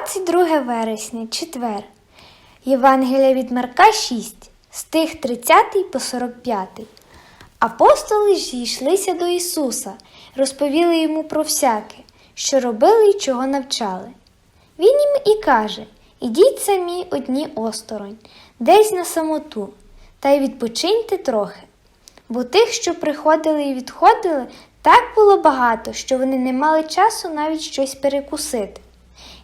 22 вересня, четвер. Євангелія від Марка 6, стих 30 по 45. Апостоли зійшлися до Ісуса, розповіли йому про всяке, що робили і чого навчали. Він їм і каже: Ідіть самі одні осторонь, десь на самоту, та й відпочиньте трохи. Бо тих, що приходили і відходили, так було багато, що вони не мали часу навіть щось перекусити.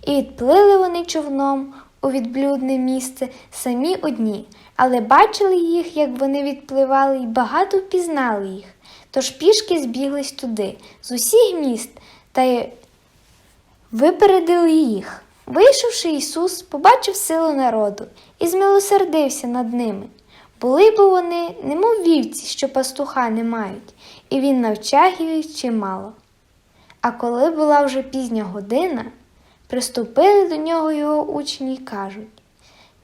І відплили вони човном у відблюдне місце самі одні, але бачили їх, як вони відпливали, і багато впізнали їх. Тож пішки збіглись туди, з усіх міст, та й випередили їх. Вийшовши Ісус, побачив силу народу і змилосердився над ними. Були бо вони, немов вівці, що пастуха не мають, і він навчав їх чимало. А коли була вже пізня година, приступили до нього його учні й кажуть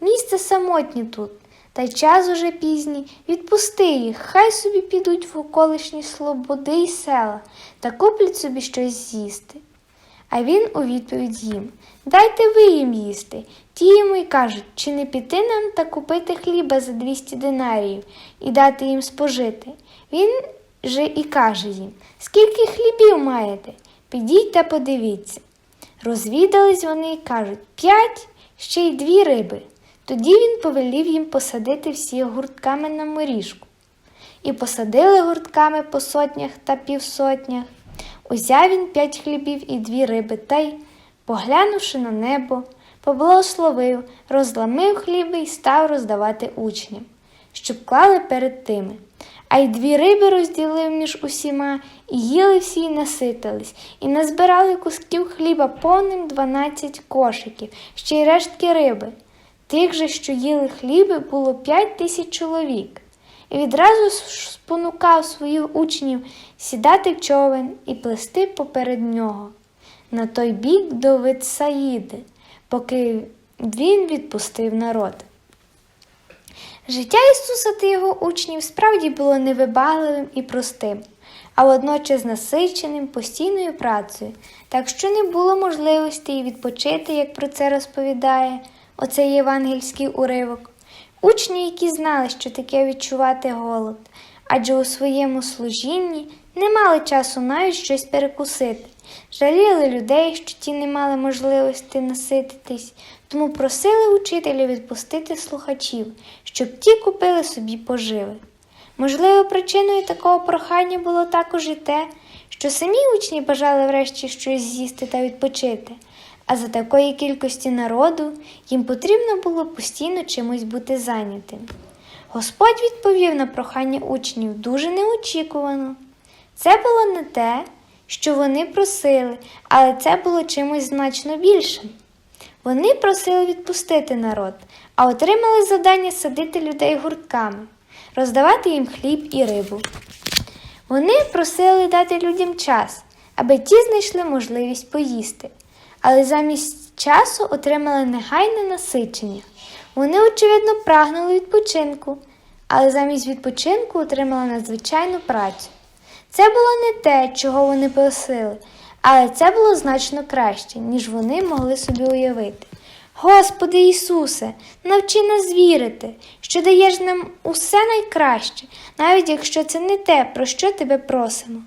Місце самотнє тут, та й час уже пізній, відпусти їх, хай собі підуть в околишні слободи й села та куплять собі щось з'їсти. А він у відповідь їм Дайте ви їм їсти. Ті йому й кажуть, чи не піти нам та купити хліба за 200 динаріїв і дати їм спожити. Він же і каже їм, скільки хлібів маєте? Підіть та подивіться. Розвідались вони і кажуть п'ять, ще й дві риби. Тоді він повелів їм посадити всі гуртками на моріжку. І посадили гуртками по сотнях та півсотнях. Узяв він п'ять хлібів і дві риби, та й, поглянувши на небо, поблагословив, розламив хліби і став роздавати учням, щоб клали перед тими. А й дві риби розділив між усіма, і їли всі й наситились, і назбирали кусків хліба повним дванадцять кошиків, ще й рештки риби. Тих же, що їли хліби, було п'ять тисяч чоловік. І відразу спонукав своїх учнів сідати в човен і плести поперед нього на той бік до Витсаїди, поки він відпустив народ. Життя Ісуса та його учнів справді було невибагливим і простим, а водночас насиченим постійною працею, так що не було можливості і відпочити, як про це розповідає оцей євангельський уривок. Учні, які знали, що таке відчувати голод, адже у своєму служінні не мали часу навіть щось перекусити, жаліли людей, що ті не мали можливості насититись, тому просили учителя відпустити слухачів, щоб ті купили собі поживи. Можливо, причиною такого прохання було також і те, що самі учні бажали врешті щось з'їсти та відпочити, а за такої кількості народу їм потрібно було постійно чимось бути зайнятим. Господь відповів на прохання учнів дуже неочікувано. Це було не те, що вони просили, але це було чимось значно більшим. Вони просили відпустити народ, а отримали завдання садити людей гуртками, роздавати їм хліб і рибу. Вони просили дати людям час, аби ті знайшли можливість поїсти, але замість часу отримали негайне насичення. Вони, очевидно, прагнули відпочинку, але замість відпочинку отримали надзвичайну працю. Це було не те, чого вони просили, але це було значно краще, ніж вони могли собі уявити. Господи Ісусе, навчи нас вірити, що даєш нам усе найкраще, навіть якщо це не те, про що тебе просимо.